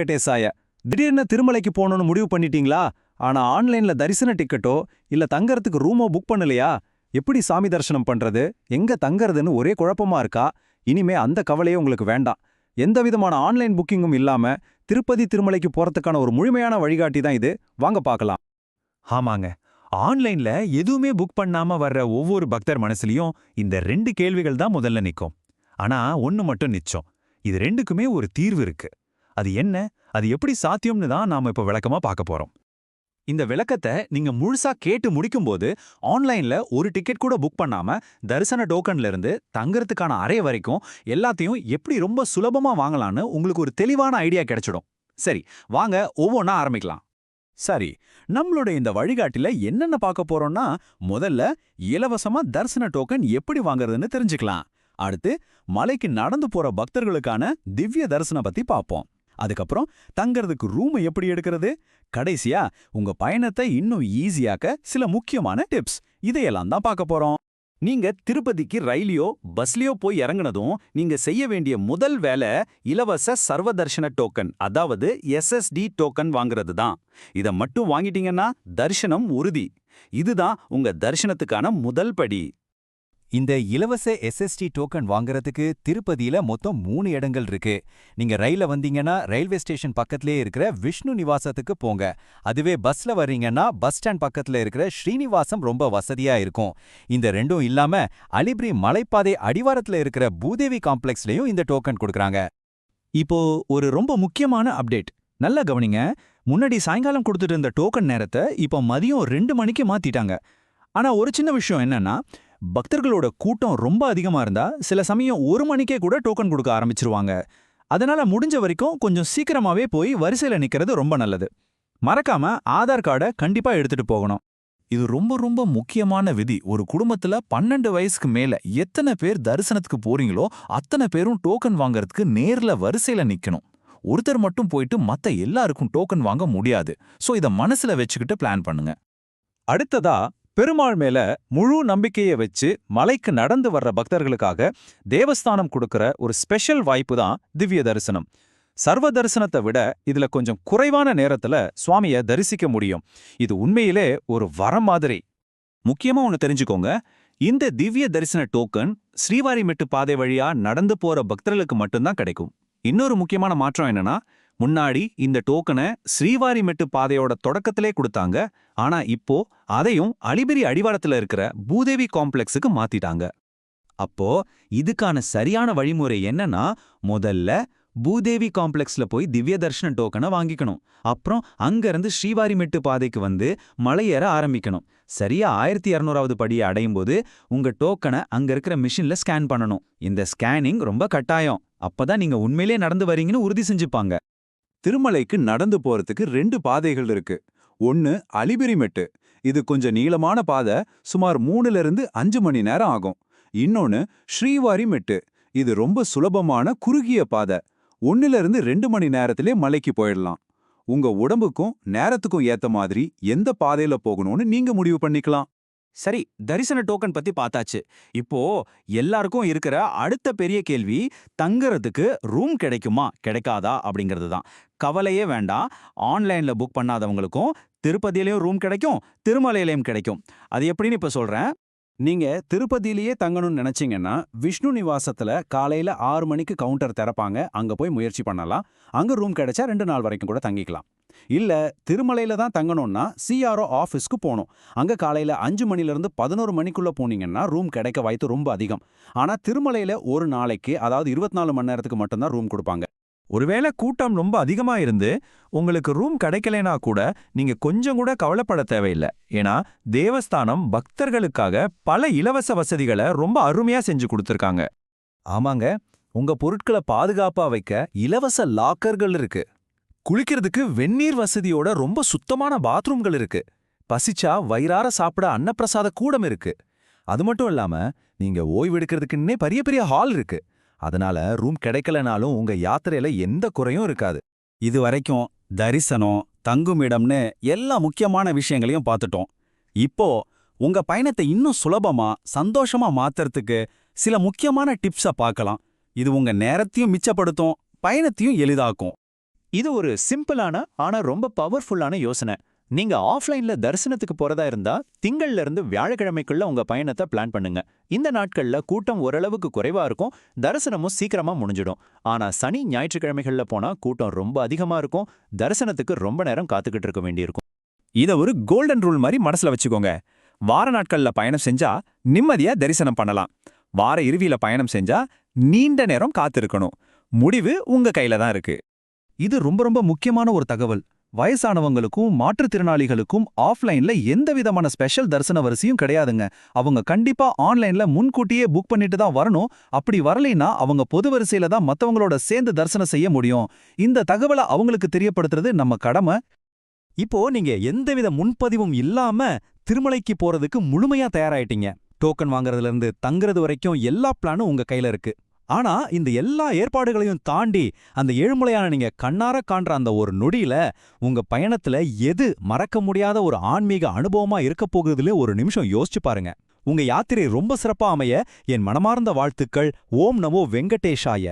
வெங்கடேசாய திடீர்னு திருமலைக்கு போகணும்னு முடிவு பண்ணிட்டீங்களா? ஆனா ஆன்லைன்ல தரிசன டிக்கெட்டோ இல்ல தங்கறதுக்கு ரூமோ புக் பண்ணலையா? எப்படி சாமி தரிசனம் பண்றது? எங்க தங்கறதுன்னு ஒரே குழப்பமா இருக்கா? இனிமே அந்த கவலையே உங்களுக்கு வேண்டாம். எந்த விதமான ஆன்லைன் புக்கிங்கும் இல்லாம திருப்பதி திருமலைக்கு போறதுக்கான ஒரு முழுமையான வழிகாட்டி தான் இது. வாங்க பார்க்கலாம். ஆமாங்க. ஆன்லைன்ல எதுவுமே புக் பண்ணாம வர்ற ஒவ்வொரு பக்தர் மனசுலயும் இந்த ரெண்டு கேள்விகள் தான் முதல்ல நிக்கும். ஆனா ஒன்னு மட்டும் நிச்சம். இது ரெண்டுக்குமே ஒரு தீர்வு இருக்கு. அது என்ன? அது எப்படி சாத்தியம்னு தான் நாம இப்ப விளக்கமா பார்க்க போறோம். இந்த விளக்கத்தை நீங்க முழுசா கேட்டு முடிக்கும்போது ஆன்லைன்ல ஒரு டிக்கெட் கூட புக் பண்ணாம தரிசன டோக்கன்ல இருந்து தங்கறதுக்கான அறை வரைக்கும் எல்லாத்தையும் எப்படி ரொம்ப சுலபமா வாங்கலாம்னு உங்களுக்கு ஒரு தெளிவான ஐடியா கிடைச்சிடும். சரி வாங்க ஒவ்வொன்றா ஆரம்பிக்கலாம். சரி நம்மளோட இந்த வழிகாட்டில என்னென்ன பார்க்க போறோம்னா முதல்ல இலவசமா தரிசன டோக்கன் எப்படி வாங்குறதுன்னு தெரிஞ்சுக்கலாம். அடுத்து மலைக்கு நடந்து போற பக்தர்களுக்கான திவ்ய தரிசனம் பத்தி பார்ப்போம். அதுக்கப்புறம் தங்கறதுக்கு ரூம் எப்படி எடுக்கிறது? கடைசியா உங்க பயணத்தை இன்னும் ஈஸியாக்க சில முக்கியமான டிப்ஸ் இதையெல்லாம் தான் பார்க்க போறோம். நீங்க திருப்பதிக்கு ரயிலையோ பஸ்லயோ போய் இறங்குனதும் நீங்க செய்ய வேண்டிய முதல் வேலை இலவச சர்வதர்ஷன டோக்கன் அதாவது எஸ்எஸ்டி டோக்கன் வாங்குறது தான். இதை மட்டும் வாங்கிட்டீங்கன்னா தர்ஷனம் உறுதி. இதுதான் உங்க தர்ஷனத்துக்கான முதல் படி. இந்த இலவச எஸ்எஸ்டி டோக்கன் வாங்குறதுக்கு திருப்பதியில மொத்தம் மூணு இடங்கள் இருக்கு. நீங்க ரயில்ல வந்தீங்கன்னா ரயில்வே ஸ்டேஷன் பக்கத்திலே இருக்கிற விஷ்ணு நிவாசத்துக்கு போங்க. அதுவே பஸ்ல வர்றீங்கன்னா பஸ் ஸ்டாண்ட் பக்கத்துல இருக்கிற ஸ்ரீனிவாசம் ரொம்ப வசதியா இருக்கும். இந்த ரெண்டும் இல்லாம அலிப்ரி மலைப்பாதை அடிவாரத்துல இருக்கிற பூதேவி காம்ப்ளெக்ஸ்லயும் இந்த டோக்கன் கொடுக்கறாங்க. இப்போ ஒரு ரொம்ப முக்கியமான அப்டேட். நல்லா கவனிங்க. முன்னாடி சாயங்காலம் கொடுத்துட்டு இருந்த டோக்கன் நேரத்தை இப்போ மதியம் ரெண்டு மணிக்கு மாத்திட்டாங்க. ஆனா ஒரு சின்ன விஷயம் என்னன்னா பக்தர்களோட கூட்டம் ரொம்ப அதிகமா இருந்தா சில சமயம் ஒரு மணிக்கே கூட டோக்கன் கொடுக்க ஆரம்பிச்சிருவாங்க. அதனால முடிஞ்ச வரைக்கும் கொஞ்சம் சீக்கிரமாவே போய் வரிசையில நிற்கிறது ரொம்ப நல்லது. மறக்காம ஆதார் கார்டை கண்டிப்பா எடுத்துட்டு போகணும். இது ரொம்ப ரொம்ப முக்கியமான விதி. ஒரு குடும்பத்துல பன்னெண்டு வயசுக்கு மேல எத்தனை பேர் தரிசனத்துக்கு போறீங்களோ அத்தனை பேரும் டோக்கன் வாங்கறதுக்கு நேர்ல வரிசையில நிக்கணும். ஒருத்தர் மட்டும் போயிட்டு மத்த எல்லாருக்கும் டோக்கன் வாங்க முடியாது. சோ இத மனசுல வச்சுக்கிட்டு பிளான் பண்ணுங்க. அடுத்ததா பெருமாள் மேல முழு நம்பிக்கையை வச்சு மலைக்கு நடந்து வர்ற பக்தர்களுக்காக தேவஸ்தானம் கொடுக்கற ஒரு ஸ்பெஷல் வாய்ப்பு தான் திவ்ய தரிசனம். சர்வ தரிசனத்தை விட இதுல கொஞ்சம் குறைவான நேரத்துல சுவாமிய தரிசிக்க முடியும். இது உண்மையிலே ஒரு வரம் மாதிரி. முக்கியமா ஒன்னு தெரிஞ்சுக்கோங்க. இந்த திவ்ய தரிசன டோக்கன் ஸ்ரீவாரிமெட்டு பாதை வழியா நடந்து போற பக்தர்களுக்கு மட்டும்தான் கிடைக்கும். இன்னொரு முக்கியமான மாற்றம் என்னன்னா முன்னாடி இந்த டோக்கனை ஸ்ரீவாரிமெட்டு பாதையோட தொடக்கத்திலே கொடுத்தாங்க. ஆனா இப்போ அதையும் அலிபெரி அடிவாரத்துல இருக்கிற பூதேவி காம்ப்ளெக்ஸுக்கு மாத்திட்டாங்க. அப்போ இதுக்கான சரியான வழிமுறை என்னன்னா முதல்ல பூதேவி காம்ப்ளெக்ஸ்ல போய் திவ்ய தர்ஷன டோக்கனை வாங்கிக்கணும். அப்புறம் அங்கிருந்து ஸ்ரீவாரிமெட்டு பாதைக்கு வந்து மலையேற ஆரம்பிக்கணும். சரியா ஆயிரத்தி இரநூறாவது படியை அடையும் போது உங்க டோக்கனை அங்க இருக்கிற மிஷின்ல ஸ்கேன் பண்ணணும். இந்த ஸ்கேனிங் ரொம்ப கட்டாயம். அப்பதான் நீங்க உண்மையிலே நடந்து வரீங்கன்னு உறுதி செஞ்சுப்பாங்க. திருமலைக்கு நடந்து போறதுக்கு ரெண்டு பாதைகள் இருக்கு. ஒன்னு அலிபிரிமெட்டு இது கொஞ்சம் நீளமான பாதை சுமார் மூணுல இருந்து அஞ்சு மணி நேரம் ஆகும். இன்னொன்னு ஸ்ரீவாரி மெட்டு. இது ரொம்ப சுலபமான குறுகிய பாதை. ஒன்னுல இருந்து ரெண்டு மணி நேரத்திலே மலைக்கு போயிடலாம். உங்க உடம்புக்கும் நேரத்துக்கும் ஏத்த மாதிரி எந்த பாதையில போகணும்னு நீங்க முடிவு பண்ணிக்கலாம். சரி தரிசன டோக்கன் பத்தி பார்த்தாச்சு இப்போ எல்லாருக்கும் இருக்கிற அடுத்த பெரிய கேள்வி தங்கறதுக்கு ரூம் கிடைக்குமா கிடைக்காதா அப்படிங்கிறது தான். கவலையே வேண்டாம். ஆன்லைன்ல புக் பண்ணாதவங்களுக்கும் திருப்பதியிலையும் ரூம் கிடைக்கும் திருமலையிலையும் கிடைக்கும். அது எப்படின்னு இப்ப சொல்றேன். நீங்க திருப்பதியிலேயே தங்கணும்னு நினைச்சீங்கன்னா விஷ்ணு நிவாசத்துல காலையில ஆறு மணிக்கு கவுண்டர் திறப்பாங்க. அங்க போய் முயற்சி பண்ணலாம். அங்க ரூம் கிடைச்சா ரெண்டு நாள் வரைக்கும் கூட தங்கிக்கலாம். இல்ல திருமலையில தான் தங்கணும்னா சிஆர்ஓ ஆஃபீஸ்க்கு போகணும் அங்க காலையில அஞ்சு மணில இருந்து பதினோரு மணிக்குள்ள போனீங்கன்னா ரூம் கிடைக்க வாய்ப்பு ரொம்ப அதிகம். ஆனா திருமலையில ஒரு நாளைக்கு அதாவது இருபத்தி நாலு மணி நேரத்துக்கு மட்டும்தான் ரூம் கொடுப்பாங்க. ஒருவேளை கூட்டம் ரொம்ப அதிகமா இருந்து உங்களுக்கு ரூம் கிடைக்கலனா கூட நீங்க கொஞ்சம் கூட கவலைப்பட தேவையில்லை. ஏன்னா தேவஸ்தானம் பக்தர்களுக்காக பல இலவச வசதிகளை ரொம்ப அருமையா செஞ்சு கொடுத்துருக்காங்க. ஆமாங்க உங்க பொருட்களை பாதுகாப்பா வைக்க இலவச லாக்கர்கள் இருக்கு. குளிக்கிறதுக்கு வெந்நீர் வசதியோட ரொம்ப சுத்தமான பாத்ரூம்கள் இருக்கு. பசிச்சா வயிறார சாப்பிட அன்னப்பிரசாத கூடம் இருக்கு. அது மட்டும் இல்லாம நீங்க ஓய்வெடுக்கிறதுக்குன்னே பெரிய பெரிய ஹால் இருக்கு. அதனால ரூம் கிடைக்கலனாலும் உங்க யாத்திரையில எந்த குறையும் இருக்காது. இது வரைக்கும் தரிசனம் தங்குமிடம்னு எல்லா முக்கியமான விஷயங்களையும் பார்த்துட்டோம். இப்போ உங்க பயணத்தை இன்னும் சுலபமா சந்தோஷமா மாத்துறதுக்கு சில முக்கியமான டிப்ஸை பார்க்கலாம். இது உங்க நேரத்தையும் மிச்சப்படுத்தும் பயணத்தையும் எளிதாக்கும். இது ஒரு சிம்பிளான ஆனா ரொம்ப பவர்ஃபுல்லான யோசனை. நீங்க ஆஃப்லைன்ல தரிசனத்துக்கு போறதா இருந்தா திங்கள்ல இருந்து வியாழக்கிழமைக்குள்ள உங்க பயணத்தை பிளான் பண்ணுங்க. இந்த நாட்கள்ல கூட்டம் ஓரளவுக்கு குறைவா இருக்கும் தரிசனமும் சீக்கிரமா முடிஞ்சிடும். ஆனா சனி ஞாயிற்றுக்கிழமைகள்ல போனா கூட்டம் ரொம்ப அதிகமா இருக்கும் தரிசனத்துக்கு ரொம்ப நேரம் காத்துக்கிட்டு இருக்க வேண்டியிருக்கும். இத ஒரு கோல்டன் ரூல் மாதிரி மனசுல வச்சுக்கோங்க. வார நாட்கள்ல பயணம் செஞ்சா நிம்மதியா தரிசனம் பண்ணலாம். வார இறுதியில பயணம் செஞ்சா நீண்ட நேரம் காத்திருக்கணும். முடிவு உங்க கையில தான் இருக்கு. இது ரொம்ப ரொம்ப முக்கியமான ஒரு தகவல். வயசானவங்களுக்கும் மாற்றுத்திறனாளிகளுக்கும் ஆஃப்லைன்ல எந்த விதமான ஸ்பெஷல் தரிசன வரிசையும் கிடையாதுங்க. அவங்க கண்டிப்பா ஆன்லைன்ல முன்கூட்டியே புக் பண்ணிட்டு தான் வரணும். அப்படி வரலைன்னா அவங்க பொது வரிசையில தான் மத்தவங்களோட சேர்ந்து தரிசனம் செய்ய முடியும். இந்த தகவலை அவங்களுக்கு தெரியப்படுத்துறது நம்ம கடமை. இப்போ நீங்க எந்தவித முன்பதிவும் இல்லாம திருமலைக்கு போறதுக்கு முழுமையா தயாராயிட்டீங்க. டோக்கன் வாங்குறதுல இருந்து தங்குறது வரைக்கும் எல்லா பிளானும் உங்க கையில இருக்கு. ஆனா இந்த எல்லா ஏற்பாடுகளையும் தாண்டி அந்த ஏழுமலையான நீங்க கண்ணார காண்ற அந்த ஒரு நொடியில உங்க பயணத்துல எது மறக்க முடியாத ஒரு ஆன்மீக அனுபவமா இருக்க போகுதுல ஒரு நிமிஷம் யோசிச்சு பாருங்க. உங்க யாத்திரை ரொம்ப சிறப்பா அமைய என் மனமார்ந்த வாழ்த்துக்கள். ஓம் நமோ வெங்கடேஷாய.